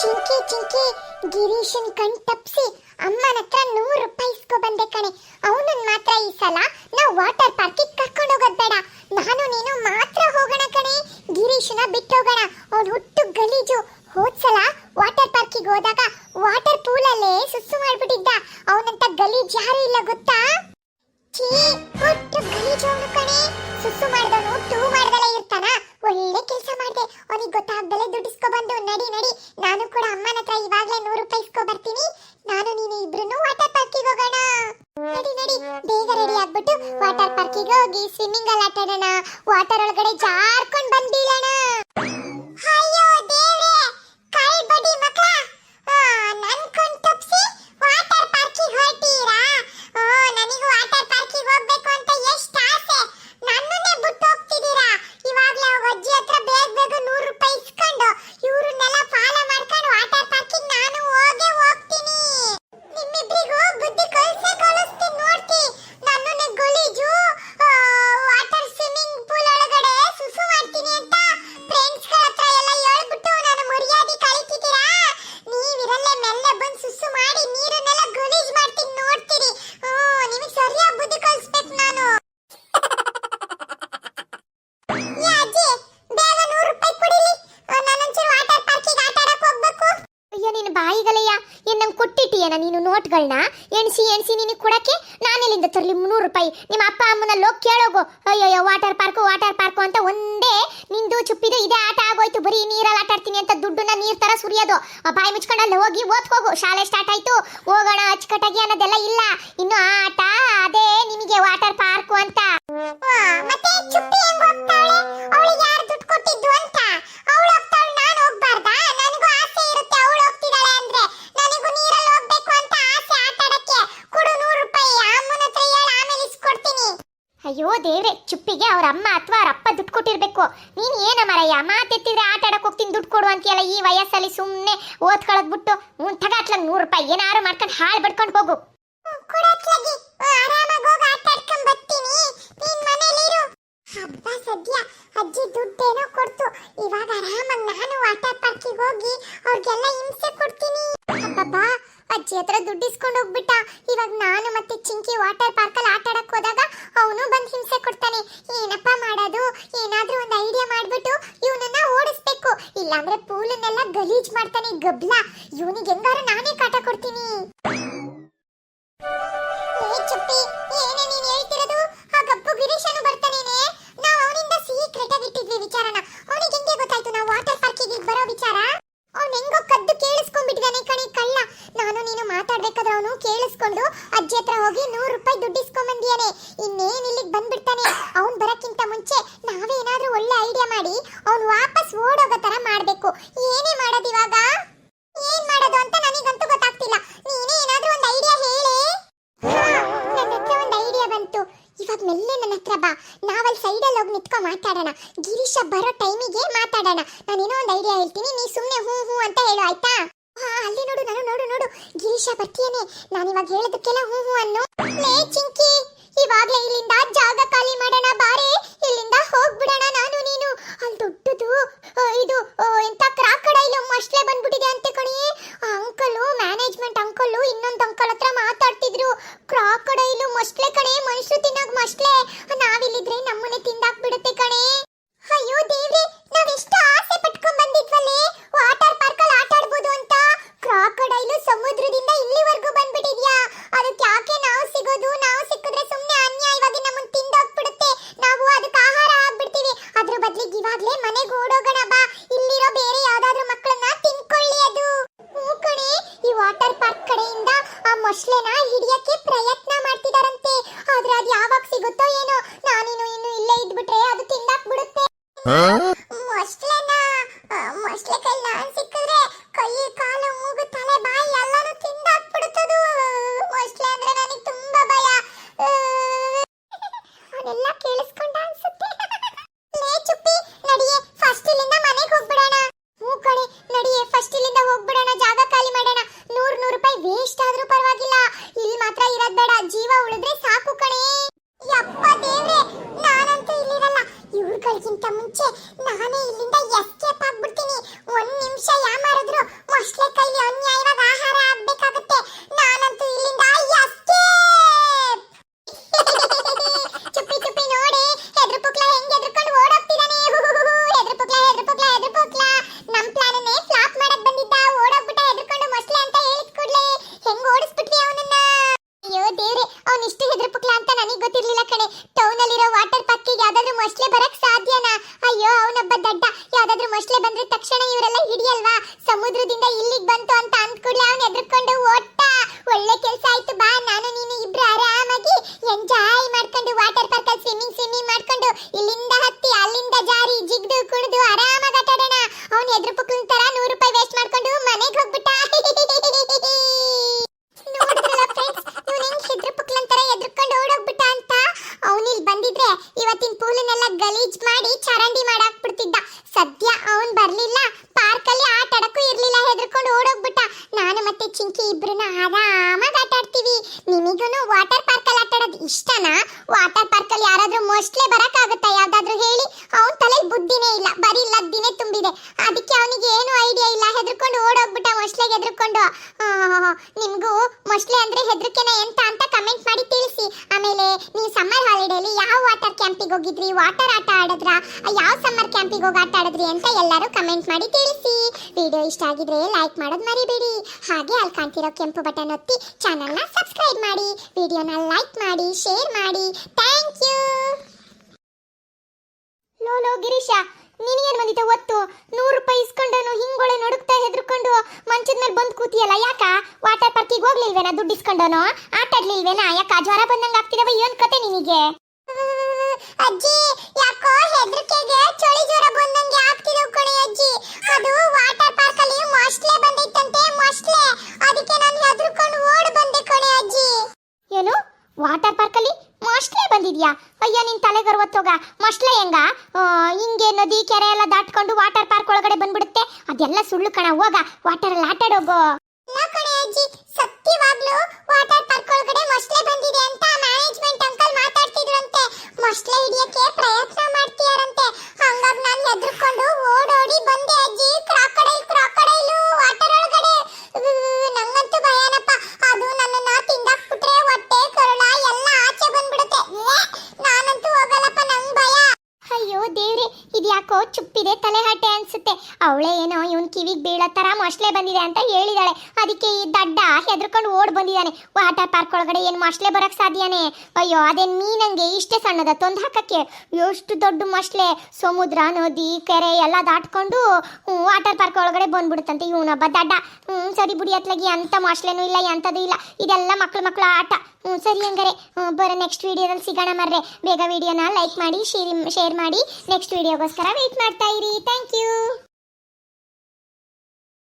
ಚಿಂಕಿ ಚಿಂಕಿ, ಗಿರೀಶನ್ ಕಣ್ ತಪ್ಪಿಸಿ ಅಮ್ಮನ ಹತ್ರ ನೂರು ರೂಪಾಯಿ ಇಸ್ಕೊ ಬಂದೆ ಕಣೆ. ಅವನನ್ನ ಮಾತ್ರ ಈ ಸಲ ನಾವು ವಾಟರ್ ಪಾರ್ಕಿಗೆ ಕರ್ಕೊಂಡು ಹೋಗೋದು ಬೇಡ. ನಾನು ನೀನು ಮಾತ್ರ ಹೋಗೋಣ ಕಣೆ. ಗಿರೀಶನ ಬಿಟ್ಟು ಹೋಗೋಣ. ಅವನು ಹುಟ್ಟು ಗಲೀಜು. ಹೋದ್ಸಲ ವಾಟರ್ ಪಾರ್ಕಿಗೆ ಹೋದಾಗ ವಾಟರ್ ಪೂಲಲ್ಲೇ ಸುಸ್ಸು ಮಾಡ್ಬಿಟ್ಟಿದ್ದ. ಅವನಂತ ಗಲೀಜ್ ಯಾರು ಇಲ್ಲ ಗೊತ್ತಾ? ಛೀ ಹುಟ್ಟು ಗಲೀಜು ಅವನು ಕಣೆ. ಸುಸ್ಸು ಮಾಡ್ದವನು ಟೂ ಮಾಡ್ದಲೇ ಇರ್ತಾನ. ಒಳ್ಳೆ ಕೆಲಸ ಮಾಡ್ದೆ. ಅವನಿಗೆ ಗೊತ್ತಾಗ್ದಲೆ ದುಡ್ಡಿಸ್ಕೊ ಬಂದು, ನಡಿ ನಡಿ. ನಾನು ಕೂಡ ಅಮ್ಮನ ಹತ್ರ ಇವಾಗ್ಲೇ ನೂರು ರೂಪಾಯಿ ಇಸ್ಕೊ ಬರ್ತೀನಿ. ನಾನು ನೀನು ಇಬ್ರು ವಾಟರ್ ಪಾರ್ಕಿಗೆ ಹೋಗೋಣ. ನಡಿ ನಡಿ. ಬೇಗ ರೆಡಿ ಆಗ್ಬಿಟ್ಟು ವಾಟರ್ ಪಾರ್ಕಿಗೆ ಹೋಗಿ ಸ್ವಿಮ್ಮಿಂಗ್ ಅಲ್ಲಿ ಆಟ ಆಡೋಣ ವಾಟರ್ ಒಳಗಡೆ ಜಾರ್ಕೊಂಡು ಬಂದ್ ಅಯ್ಯೋ ನಿನ್ನ ಬಾಯಿಗಲೆಯ? ಏನ್ ಕೊಟ್ಟಿಟ್ಟಿಯೇನ ನೀನು ನೋಟ್ಗಳನ್ನ ಎಣಿಸಿ ಎಣಿಸಿ ನಿನಗೆ ಕೊಡಕ್ಕೆ ನಾನೆಲ್ಲಿಂದ ತರಲಿ ಮುನ್ನೂರು ರೂಪಾಯಿ? ನಿಮ್ಮ ಅಪ್ಪ ಅಮ್ಮನಲ್ಲಿ ಹೋಗಿ ಕೇಳೋಗು. ಅಯ್ಯೋ ವಾಟರ್ ಪಾರ್ಕು ವಾಟರ್ ಪಾರ್ಕು ಅಂತ ಒಂದೇ ನಿಂದು ಚುಪ್ಪಿದು ಇದೇ ಆಟ ಆಗೋಯ್ತು. ಬರೀ ನೀರಲ್ಲಿ ಆಟ ಆಡ್ತೀನಿ ಅಂತ ದುಡ್ಡನ್ನ ನೀರ್ ತರ ಸುರಿಯೋದು. ಬಾಯಿ ಮುಚ್ಕೊಂಡು ಅಲ್ಲಿ ಹೋಗಿ ಓದ್ಕೋಗು ಶಾಲೆ ಸ್ಟಾರ್ಟ್ ಆಯ್ತು. ಹೋಗೋಣ, ಅಚ್ಚುಕಟ್ಟಾಗಿ ಅನ್ನೋದೆಲ್ಲ ಇಲ್ಲ. ಇನ್ನು ಆಟ ಅದೇ ನಿಮಗೆ ವಾಟರ್ ಪಾರ್ಕು ಅಂತ. ಮತ್ತೆ ಚುಪ್ಪಿ ಹೆಂಗ್ ಹೋಗ್ತಾಳೆ? ಅವಳಿಗೆ ಯಾರು ದುಡ್ಡು ಕೊಟ್ಟಿದ್ದು ಅಂತ? ಅವಳು ಅಯ್ಯೋ ದೇವ್ರೆ ಚುಪ್ಪಿಗೆ ಅವ್ರ ಅಮ್ಮ ಅಥವಾ ಅವ್ರ ಅಪ್ಪ ದುಡ್ಡು ಕೊಟ್ಟಿರ್ಬೇಕು. ನೀನು ಏನ ಮರಯ್ಯ ಮಾತೆತ್ತಿದ್ರೆ ಆಟ ಆಡಕ್ ಹೋಗ್ತೀನಿ, ದುಡ್ಡು ಕೊಡು ಅಂತೀಯಲ್ಲ ಈ ವಯಸ್ಸಲ್ಲಿ ಸುಮ್ಮನೆ ಓದ್ಕೊಳ್ಳೋದ್ ಬಿಟ್ಟು ಹ್ಞೂ ತಗಾತ್ಲಂಗ್ ನೂರು ರೂಪಾಯಿ ಏನಾರು ಮಾಡ್ಕೊಂಡು ಹಾಳು ಬಡ್ಕೊಂಡು ಹೋಗು. ಹೋಗಿ ಆಟ ಬರ್ತೀನಿ. ನೀನ್ ಸದ್ಯ. ಅಜ್ಜಿ ದುಡ್ಡೇನೋ ಕೊಡ್ತು. ಇವಾಗ ಆರಾಮಾಗಿ ನಾನು ವಾಟರ್ ಪಾರ್ಕಿಗೆ ಹೋಗಿ ಅವ್ರಿಗೆಲ್ಲ ಹಿಂಸೆ ಕೊಡ್ತೀನಿ. ಅಬ್ಬಬ್ಬಾ, ಅಜ್ಜಿ ಹತ್ರ ದುಡ್ಡು ಇಸ್ಕೊಂಡು ಹೋಗ್ಬಿಟ್ಟ. ಇವಾಗ ನಾನು ಮತ್ತೆ ಚಿಂಕಿ ವಾಟರ್ ಪಾರ್ಕಲ್ಲಿ ಆಟ ಆಡಕ್ ಹೋದಾಗ ಅವನು ಬಂದು ಹಿಂಸೆ ಕೊಡ್ತಾನೆ. ಏನಪ್ಪ ಮಾಡೋದು? ಏನಾದ್ರೂ ಒಂದು ಐಡಿಯಾ ಮಾಡ್ಬಿಟ್ಟು ಇವನನ್ನ ಓಡಿಸ್ಬೇಕು. ಇಲ್ಲಾಂದ್ರೆ ಪೂಲನ್ನೆಲ್ಲ ಗಲೀಜ್ ಮಾಡ್ತಾನೆ ಗಬ್ಲ. ಇವನಿಗೆ ಹೆಂಗಾರು ನಾನೇ ಕಾಟ ಕೊಡ್ತೀನಿ. ಕೇಳಿಸ್ಕೊಂಡು ಅಜ್ಜಿ ಹತ್ರ ಹೋಗಿ ನೂರು ರೂಪಾಯಿ ದುಡ್ಡು ಇಸ್ಕೊಂಬಂದಿಯಾನೆ. ಇನ್ನೇನು ಇಲ್ಲಿಗೆ ಬಂದ್ಬಿಡ್ತಾನೆ? ಅವ್ನು ಬರಕ್ಕಿಂತ ಮುಂಚೆ ನಾವೇನಾದ್ರೂ ಒಳ್ಳೆ ಐಡಿಯಾ ಮಾಡಿ ಅವ್ನು ವಾಪಸ್ ಓಡೋಗೋ ತರ ಮಾಡಬೇಕು. ಏನೇ ಮಾಡೋದು ಇವಾಗ? ಏನು ಮಾಡೋದು ಅಂತ ನನಗಂತೂ ಗೊತ್ತಾಗ್ತಿಲ್ಲ. ನೀನೇ ಏನಾದ್ರೂ ಒಂದು ಐಡಿಯಾ ಹೇಳಿ. ನನ್ನ ಹತ್ರ ಒಂದು ಐಡಿಯಾ ಬಂತು. ಇವಾಗ ಮೆಲ್ಲೆ ನನ್ನ ಹತ್ರ ಬಾ. ನಾವಲ್ಲಿ ಸೈಡಲ್ಲಿ ಹೋಗಿ ನಿಂತ್ಕೊ ಮಾತಾಡೋಣ. ಗಿರೀಶ ಬರೋ ಟೈಮಿಗೆ ಮಾತಾಡೋಣ. ನಾನೇನೋ ಒಂದು ಐಡಿಯಾ ಹೇಳ್ತೀನಿ. ನೀ ಸುಮ್ಮನೆ ಹ್ಞೂ ಹ್ಞೂ ಅಂತ ಹೇಳು, ಆಯ್ತಾ? ಹಾ, ಅಲ್ಲಿ ನೋಡು, ನಾನು ನೋಡು ನೋಡು. ಗಿರೀಶ ಬರ್ತೀಯೇನೆ. ನಾನು ಇವಾಗ ಹೇಳೋದಕ್ಕೆಲ್ಲ ಹೂ ಹೂ ಅನ್ನು. ಲೇ, ಚಿಂಕಿ. ಇವಾಗ್ಲೇ ಇಲ್ಲಿಂದ ಜಾಗ ಖಾಲಿ ಮಾಡೋಣ, ಬಾರೆ. ಇಲ್ಲಿಂದ ಹೋಗ್ಬಿಡೋಣ ನಾನು, ನೀನು. ಅಲ್ಲಿ ದೊಡ್ಡದು ಇದು ಎಂತ ಎಂತ ಕ್ರಾಕಡೈಲು ಮಸ್ಲೆ ಬಂದ್ಬಿಟ್ಟಿದೆ ಅಂತ ಕಣಿ. ಆ ಅಂಕಲು ಮ್ಯಾನೇಜ್ಮೆಂಟ್ ಅಂಕಲು, ಇನ್ನೊಂದು ಅಂಕಲ್ ಹತ್ರ ಮಾತಾಡ್ತಿದ್ರು. ಕ್ರಾಕಡೈಲು ಮಸ್ಲೆ ಕಣೆ ಮನುಷ್ಯರು ತಿನ್ನೋಕ್ ಮಸ್ಲೆ. ನಾವಿಲ್ಲಿದ್ರೆ ನಮ್ಮನೆ ತಿಂದಾಕ್ಬಿಡುತ್ತೆ ಮೊಸಳೆನ ಮೊಸಳೆ ಕೈಲ ಸಿಕ್ಕಿದ್ರೆ ಕೈ, ಕಾಲು ಮೂಗು ತಲೆ ಬಾಯಿ ಎಲ್ಲಾನು ತಿಂದಾಕ್ಬಿಡುತ್ತದು ಮೊಸಳೆ ಅಂದ್ರೆ ನನಗೆ ತುಂಬಾ ಭಯ. ಅದೆಲ್ಲ ಕೇಳಿಸ್ಕೊಂಡ ಹೋಗೋಕ್ಕಿಂತ ಮುಂಚೆ ನಾನೇ ಇಲ್ಲಿಂದ ಎಸ್ಕೇಪ್ ಆಗ್ಬಿಡ್ತೀನಿ. ಒಂದ್ ನಿಮಿಷ ಯಾಮಾರಿದ್ರು ಮೊಸಳೆ ಕೈಲಿ ಅನ್ಯಾಯವಾದ ಆಹಾರ ಆಗ್ಬೇಕಾಗುತ್ತೆ. ನಾನಂತೂ ಇಲ್ಲಿಂದ ಎಸ್ಕೇಪ್ ಚುಪ್ಪಿ ಚುಪ್ಪಿ ನೋಡಿ, ಹೆದ್ರ ಪುಕ್ಲ ಹೆಂಗೆ ಹೆದ್ರಕೊಂಡು ಓಡೋಗ್ತಿದ್ದಾನೆ. ಹೆದ್ರ ಪುಕ್ಲ ಹೆದ್ರ ಪುಕ್ಲ ಹೆದ್ರ ಪುಕ್ಲ ನಮ್ಮ ಪ್ಲಾನನ್ನೇ ಫ್ಲಾಪ್ ಮಾಡಕ್ ಬಂದಿದ್ದ. ಓಡೋಗ್ಬಿಟ್ಟ ಹೆದ್ರಕೊಂಡು ಮೊಸಳೆ ಅಂತ ಹೇಳಿದ ಹೆಂಗ್ ಓಡಿಸ್ಬಿಟ್ವಿ ಅವನನ್ನ? ಅಯ್ಯೋ ದೇವ್ರೆ, ಅವನಿಷ್ಟು ಹೆದ್ರ ಪುಕ್ಲ ಅಂತ ನನಗೆ ಗೊತ್ತಿರ್ಲಿಲ್ಲ ಕಣೆ. ಟೌನ್ ಅಲ್ಲಿರೋ ವಾಟರ್ ಪಕ್ಕಿಗೆ ಯಾವ್ದಾದ್ರು ಮೊಸಳೆ ಬರಕ್ ಮೊಸಳೆ ಬಂದ್ರೆ ತಕ್ಷಣ ಇವರೆಲ್ಲ ಹಿಡಿಯಲ್ವಾ? ಸಮುದ್ರದಿಂದ ಇಲ್ಲಿಗೆ ಬಂತು ಅಂತ ಅಂದ್ಕೂಡ್ಲೆ ಅವನು ಎದ್ರುಕೊಂಡು ಒಟ್ಟ, ಒಳ್ಳೆ ಕೆಲಸ ಆಯ್ತು ಬಾ, ನಾನು ನೀನು ಇಬ್ರು ಆರಾಮಾಗಿ ಎಂಜಾಯ್ ಮಾಡ್ಕೊಂಡು ವಾಟರ್ ಪಾರ್ಕ್ ಅಲ್ಲಿ ಸ್ವಿಮ್ಮಿಂಗ್ ಸ್ವಿಮ್ಮಿಂಗ್ ಮಾಡ್ಕೊಂಡು ಇಲ್ಲಿಂದ ಹತ್ತಿ, ಅಲ್ಲಿಂದ ಜಾರಿ, ಜಿಗ್ದು, ಕುಣಿದು ಆರಾಮಾಗಿ ಆಟಾಡೋಣ ಅವನು ಎದ್ರು ತರ ನೂರು ರೂಪಾಯಿ ವೇಸ್ಟ್ ಮಾಡ್ಕೊಂಡು ಮನೆಗೆ ಹೋಗ್ಬಿಟ್ಟ. ಇವತ್ತಿನ ಪೂಲನ್ನೆಲ್ಲ ಗಲೀಜ್ ಮಾಡಿ, ಚರಂಡಿ ಮಾಡಾಕ್ಬಿಡ್ತಿದ್ದ ಸದ್ಯ ಅವನ್ ಬರ್ಲಿಲ್ಲ ಪಾರ್ಕ್ ಅಲ್ಲಿ ಆಟ ಆಡಕ್ಕೂ ಇರ್ಲಿಲ್ಲ ಹೆದರ್ಕೊಂಡು ಓಡೋಗ್ಬಿಟ್ಟ ನಾನು ಮತ್ತೆ ಚಿಂಕಿ ಇಬ್ರನ್ನ ಆರಾಮಾಗಿ ಆಟ ಆಡ್ತೀವಿ ನಿಮಗೂನು ವಾಟರ್ ಪಾರ್ಕ್ ಅಲ್ಲಿ ಆಟ ಆಡೋದು ಇಷ್ಟನಾ ವಾಟರ್ ಪಾರ್ಕ್ ಅಲ್ಲಿ ಯಾರಾದ್ರೂ ಮೋಸ್ಟ್ಲೆ ಬರಕ್ಕಾಗುತ್ತಾ ಯಾವ್ದಾದ್ರು ಹೇಳಿ ಅವನ್ ತಲೆ ಬುದ್ಧಿನೇ ಇಲ್ಲ ಬರೀ ಲದ್ದಿನೇ ತುಂಬಿದೆ ಅದಕ್ಕೆ ಅವನಿಗೆ ಏನು ಐಡಿಯಾ ಇಲ್ಲ ಹೆದರ್ಕೊಂಡು ಮೊಸ್ಲೆಗೆ ಹೆದರ್ಕೊಂಡು ನಿಮಗೂ ಮೊಸಳೆ ಅಂದ್ರೆ ಹೆದರಿಕೆನ ಎಂತ ಅಂತ ಕಮೆಂಟ್ ಮಾಡಿ ತಿಳಿಸಿ. ಆಮೇಲೆ ನೀವು ಸಮ್ಮರ್ ಹಾಲಿಡೇಲಿ ಯಾವ ವಾಟರ್ ಕ್ಯಾಂಪಿಗೆ ಹೋಗಿದ್ರಿ? ವಾಟರ್ ಆಟ ಆಡಿದ್ರ? ಯಾವ ಸಮ್ಮರ್ ಕ್ಯಾಂಪಿಗೆ ಹೋಗಿ ಆಟ ಆಡಿದ್ರಿ ಅಂತ ಎಲ್ಲರೂ ಕಮೆಂಟ್ ಮಾಡಿ ತಿಳಿಸಿ. ವಿಡಿಯೋ ಇಷ್ಟ ಆಗಿದ್ರೆ ಲೈಕ್ ಮಾಡೋದು ಮರಿಬೇಡಿ. ಹಾಗೆ ಅಲ್ಲಿ ಕಾಣ್ತಿರೋ ಕೆಂಪು ಬಟನ್ ಒತ್ತಿ ಚಾನಲ್ನ ಸಬ್ಸ್ಕ್ರೈಬ್ ಮಾಡಿ. ವಿಡಿಯೋನ ಲೈಕ್ ಮಾಡಿ ಶೇರ್ ಮಾಡಿ. ಥ್ಯಾಂಕ್ ಯು ಲೋ ಲೋ ಗಿರೀಶ ನಿನಗೇನು ಬಂದಿತ್ತು ಒತ್ತು ನೂರು ರೂಪಾಯಿ ಇಸ್ಕೊಂಡನು ಹಿಂಗೊಳೆ ನಡುಕ್ತಾ ಹೆದರ್ಕೊಂಡು ಮಂಚದ ಮೇಲೆ ಬಂದು ಕೂತಿಯಲ್ಲ ಯಾಕ ವಾಟರ್ ಪಾರ್ಕಿಗೆ ಹೋಗ್ಲಿಲ್ವೇನಾ ಆಟಾಡ್ಲಿಲ್ವೇನ ಯಾಕ ಜ್ವರ ಬಂದಂಗ ಆಗ್ತಿದವ ಏನ್ ಕತೆ ನಿನಗೆ? ಅಜ್ಜಿ ಯಾಕೋ ಹೆದರಿಕೆಗೆ ಚಳಿ ಜ್ವರ ಬಂದಂಗೆ ಆಗ್ತಿದೆ ಕಣೆ ಅಜ್ಜಿ. ಅದು ವಾಟರ್ ಪಾರ್ಕ್ ಅಲ್ಲಿ ಮೊಸಳೆ ಬಂದಿತ್ತಂತೆ ಮೊಸಳೆ ಅದಕ್ಕೆ ನಾನು ಹೆದರ್ಕೊಂಡು ಓಡಿ ಬಂದೆ ಕಣೆ ಅಜ್ಜಿ. ಏನು? ವಾಟರ್ ಪಾರ್ಕ್ ಅಲ್ಲಿ ಮೊಸಳೆ ಬಂದಿದ್ಯಾ? ಅಯ್ಯ ನಿನ್ ತಲೆ ಅರವತ್ತೋಗ ಮೊಸ್ಲೆ ಹೆಂಗ? ಹಿಂಗೆ ನದಿ ಕೆರೆ ಎಲ್ಲ ದಾಟ್ಕೊಂಡು ವಾಟರ್ ಪಾರ್ಕ್ ಒಳಗಡೆ ಬಂದ್ಬಿಡುತ್ತೆ. ಅದೆಲ್ಲ ಸುಳ್ಳು ಕಣ ಹೋಗ. ವಾಟರ್ ಅಲ್ಲಿ ಆಟ ಆಡೋಗೋ ಕಣೆ ಅಜ್ಜಿ ಸತ್ಯವಾಗ್ಲೂ ವಾಟರ್ ಪಾರ್ಕ್ ಒಳಗಡೆ ಮೊಸಳೆ ಬಂದಿದೆ ಅಂತ ಮ್ಯಾನೇಜ್ಮೆಂಟ್ ಅಂಕಲ್ ಮಾತಾಡ್ತಿದ್ರಂತೆ. ಮೊಸಳೆ ಹಿಡಿಯಕ್ಕೆ ಪ್ರಯತ್ನ ಮಾಡ್ತಿದಾರಂತೆ ಹಂಗಾಗಿ ನಾನು ಹೆದರ್ಕೊಂಡು ಓಡೋಡಿ ಬಂದೆ ಅಜ್ಜಿ ಕ್ರಾಕಡೈಲು ವಾಟರ್ ಒಳಗಡೆ ಉವ್ವ್, ನಂಗಂತೂ ಭಯನಪ್ಪ ಅದು ನನ್ನನ್ನ ತಿಂದಾಕ್ಬಿಟ್ರೆ ಹೊಟ್ಟೆ ಕರುಳ ಎಲ್ಲ ಆಚೆ ಬಂದ್ಬಿಡುತ್ತೆ ಉವ್ವೆ, ನಾನಂತೂ ಹೋಗಲ್ಲಪ್ಪ ನಂಗ್ ಭಯ ಅಯ್ಯೋ ದೇವ್ರೆ ಇದ್ಯಾಕೋ ಚುಪ್ಪಿದೆ ತಲೆ ಹಟ್ಟೆ ಅನ್ಸುತ್ತೆ ಅವಳೇ ಏನೋ ಇವನ್ ಕಿವಿಗ್ ಬೀಳೋ ತರ ಮೊಸ್ಲೆ ಬಂದಿದೆ ಅಂತ ಹೇಳಿದಾಳೆ. ಅದಕ್ಕೆ ಈ ದಡ್ಡ ಹೆದರ್ಕೊಂಡು ಓಡ್ ಬಂದಿದ್ದಾನೆ. ವಾಟರ್ ಪಾರ್ಕ್ ಒಳಗಡೆ ಏನು ಮೊಸಳೆ ಬರಕ್ ಸಾಧ್ಯನೇ? ಅಯ್ಯೋ ಅದೇನ್ ಮೀನಂಗೆ ಇಷ್ಟೇ ಸಣ್ಣದ ತೊಂದ್ ಹಾಕಕ್ಕೆ. ಎಷ್ಟು ದೊಡ್ಡ ಮೊಸಳೆ. ಸಮುದ್ರ, ನದಿ, ಕೆರೆ ಎಲ್ಲ ದಾಟ್ಕೊಂಡು ವಾಟರ್ ಪಾರ್ಕ್ ಒಳಗಡೆ ಬಂದ್ಬಿಡುತ್ತಂತೆ ಇವನೊಬ್ಬ ದಡ್ಡ. ಹ್ಞೂ ಸರಿ ಬಿಡಿ ಅತ್ಲಾಗಿ, ಅಂತ ಮೊಸಳೆನೂ ಇಲ್ಲ, ಎಂಥದ್ದು ಇಲ್ಲ. ಇದೆಲ್ಲ ಮಕ್ಳು ಮಕ್ಳು ಆಟ. ಹ್ಞೂ ಸರಿ ಹಂಗಾರೆ. ಬರೋ ನೆಕ್ಸ್ಟ್ ವಿಡಿಯೋದಲ್ಲಿ ಸಿಗೋಣ ಮರ್ರೆ. ಬೇಗ ವಿಡಿಯೋನ ಲೈಕ್ ಮಾಡಿ, ಶೇರ್ ಶೇರ್ ಮಾಡಿ. ನೆಕ್ಸ್ಟ್ ವಿಡಿಯೋಗೋಸ್ಕರ ವೆಯ್ಟ್ ಮಾಡ್ತಾ ಇರಿ. Thank you